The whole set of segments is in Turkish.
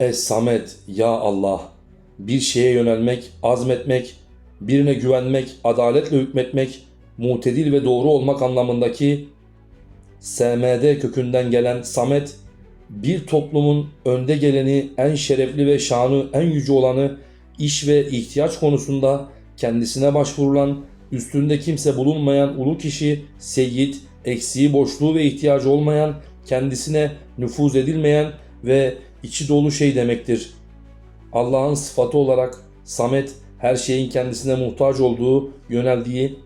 Es-Samet, Ya Allah, bir şeye yönelmek, azmetmek, birine güvenmek, adaletle hükmetmek, mutedil ve doğru olmak anlamındaki SMD kökünden gelen Samet, bir toplumun önde geleni, en şerefli ve şanı en yüce olanı, iş ve ihtiyaç konusunda kendisine başvurulan, üstünde kimse bulunmayan ulu kişi, seyyid, eksiği, boşluğu ve ihtiyacı olmayan, kendisine nüfuz edilmeyen ve içi dolu şey demektir. Allah'ın sıfatı olarak Samet, her şeyin kendisine muhtaç olduğu, yöneldiği,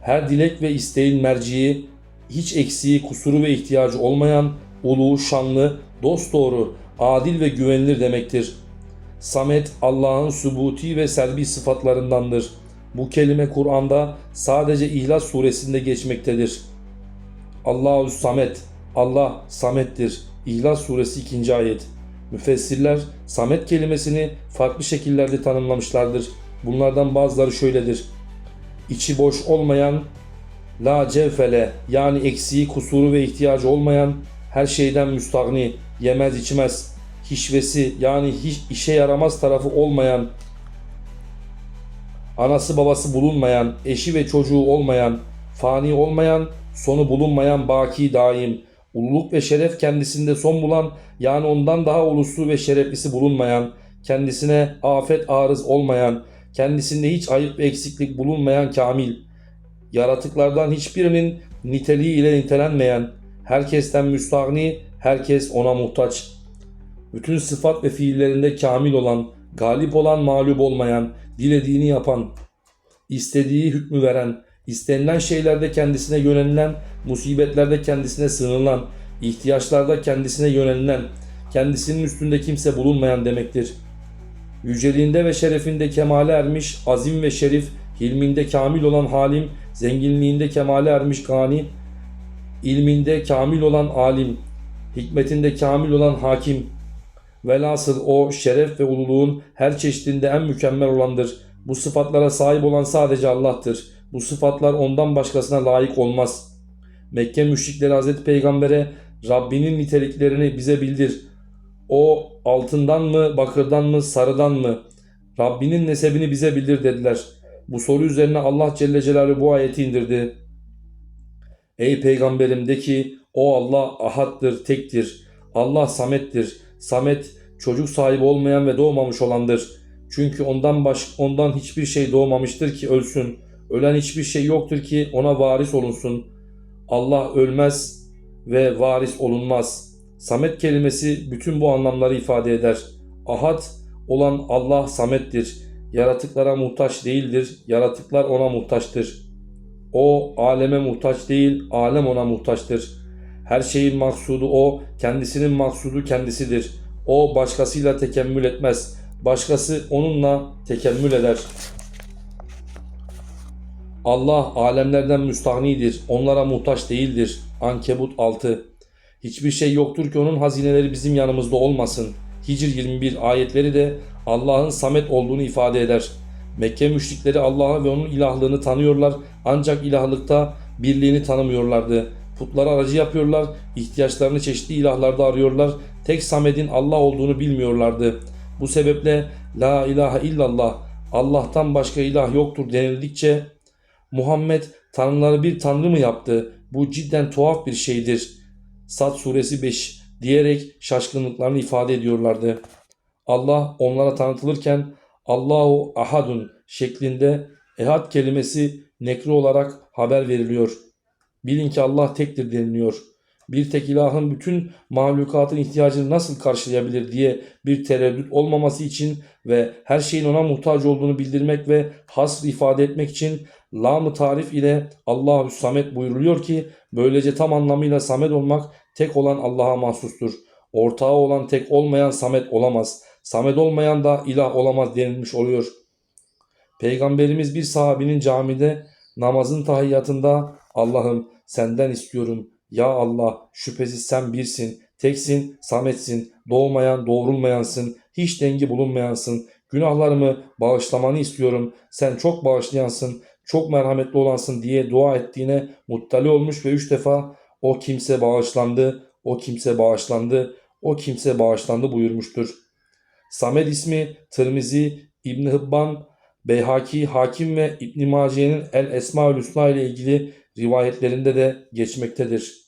her dilek ve isteğin merciği, hiç eksiği, kusuru ve ihtiyacı olmayan, ulu, şanlı, dosdoğru, adil ve güvenilir demektir. Samet Allah'ın subuti ve selbi sıfatlarındandır. Bu kelime Kur'an'da sadece İhlas suresinde geçmektedir. Allahu Samet, Allah Samet'tir. İhlas suresi 2. ayet. Müfessirler Samet kelimesini farklı şekillerde tanımlamışlardır. Bunlardan bazıları şöyledir. İçi boş olmayan, la cevfele yani eksiği, kusuru ve ihtiyacı olmayan, her şeyden müstahni, yemez içmez, hişvesi yani hiç işe yaramaz tarafı olmayan, anası babası bulunmayan, eşi ve çocuğu olmayan, fani olmayan, sonu bulunmayan baki daim, ululuk ve şeref kendisinde son bulan yani ondan daha ulusu ve şereflisi bulunmayan, kendisine afet arız olmayan, kendisinde hiç ayıp ve eksiklik bulunmayan kamil, yaratıklardan hiçbirinin niteliği ile nitelenmeyen, herkesten müstahni, herkes ona muhtaç. Bütün sıfat ve fiillerinde kamil olan, galip olan, mağlup olmayan, dilediğini yapan, istediği hükmü veren, istenilen şeylerde kendisine yönelilen, musibetlerde kendisine sığınılan, ihtiyaçlarda kendisine yönelilen, kendisinin üstünde kimse bulunmayan demektir. Yüceliğinde ve şerefinde kemale ermiş, azim ve şerif, hilminde kamil olan halim, zenginliğinde kemale ermiş gani, ilminde kamil olan alim, hikmetinde kamil olan hakim, velhasıl o şeref ve ululuğun her çeşidinde en mükemmel olandır. Bu sıfatlara sahip olan sadece Allah'tır. Bu sıfatlar ondan başkasına layık olmaz. Mekke müşrikleri Hazreti Peygamber'e Rabbinin niteliklerini bize bildir. O altından mı, bakırdan mı, sarıdan mı? Rabbinin nesebini bize bildir dediler. Bu soru üzerine Allah Celle Celaluhu bu ayeti indirdi. Ey peygamberim de ki o Allah ahattır, tektir. Allah samettir. Samet çocuk sahibi olmayan ve doğmamış olandır. Çünkü ondan baş, ondan hiçbir şey doğmamıştır ki ölsün. Ölen hiçbir şey yoktur ki ona varis olunsun. Allah ölmez ve varis olunmaz. Samet kelimesi bütün bu anlamları ifade eder. Ahad olan Allah samettir. Yaratıklara muhtaç değildir. Yaratıklar ona muhtaçtır. O aleme muhtaç değil, alem ona muhtaçtır. Her şeyin maksudu o, kendisinin maksudu kendisidir. O başkasıyla tekemmül etmez. Başkası onunla tekemmül eder. Allah alemlerden müstahnidir. Onlara muhtaç değildir. Ankebut 6 Hiçbir şey yoktur ki onun hazineleri bizim yanımızda olmasın. Hicr 21 ayetleri de Allah'ın samet olduğunu ifade eder. Mekke müşrikleri Allah'ı ve onun ilahlığını tanıyorlar ancak ilahlıkta birliğini tanımıyorlardı. Putlara aracı yapıyorlar, ihtiyaçlarını çeşitli ilahlarda arıyorlar. Tek Samed'in Allah olduğunu bilmiyorlardı. Bu sebeple La ilahe illallah, Allah'tan başka ilah yoktur denildikçe Muhammed tanrıları bir tanrı mı yaptı? Bu cidden tuhaf bir şeydir. Sad suresi 5 diyerek şaşkınlıklarını ifade ediyorlardı. Allah onlara tanıtılırken Allahu ahadun şeklinde ehad kelimesi nekri olarak haber veriliyor. Bilin ki Allah tektir deniliyor. Bir tek ilahın bütün mahlukatın ihtiyacını nasıl karşılayabilir diye bir tereddüt olmaması için ve her şeyin ona muhtaç olduğunu bildirmek ve hasr ifade etmek için lam tarif ile Allahü Samet buyuruluyor ki böylece tam anlamıyla Samet olmak tek olan Allah'a mahsustur. Ortağı olan tek olmayan Samet olamaz. Samet olmayan da ilah olamaz denilmiş oluyor. Peygamberimiz bir sahabinin camide namazın tahiyyatında Allah'ım senden istiyorum. Ya Allah şüphesiz sen birsin, teksin, sametsin, doğmayan, doğrulmayansın, hiç dengi bulunmayansın. Günahlarımı bağışlamanı istiyorum. Sen çok bağışlayansın, çok merhametli olansın diye dua ettiğine muttali olmuş ve üç defa o kimse bağışlandı, o kimse bağışlandı, o kimse bağışlandı buyurmuştur. Samed ismi Tirmizi, İbn Hibban, Beyhaki, Hakim ve İbn Maciye'nin El Esmaül Hüsna ile ilgili rivayetlerinde de geçmektedir.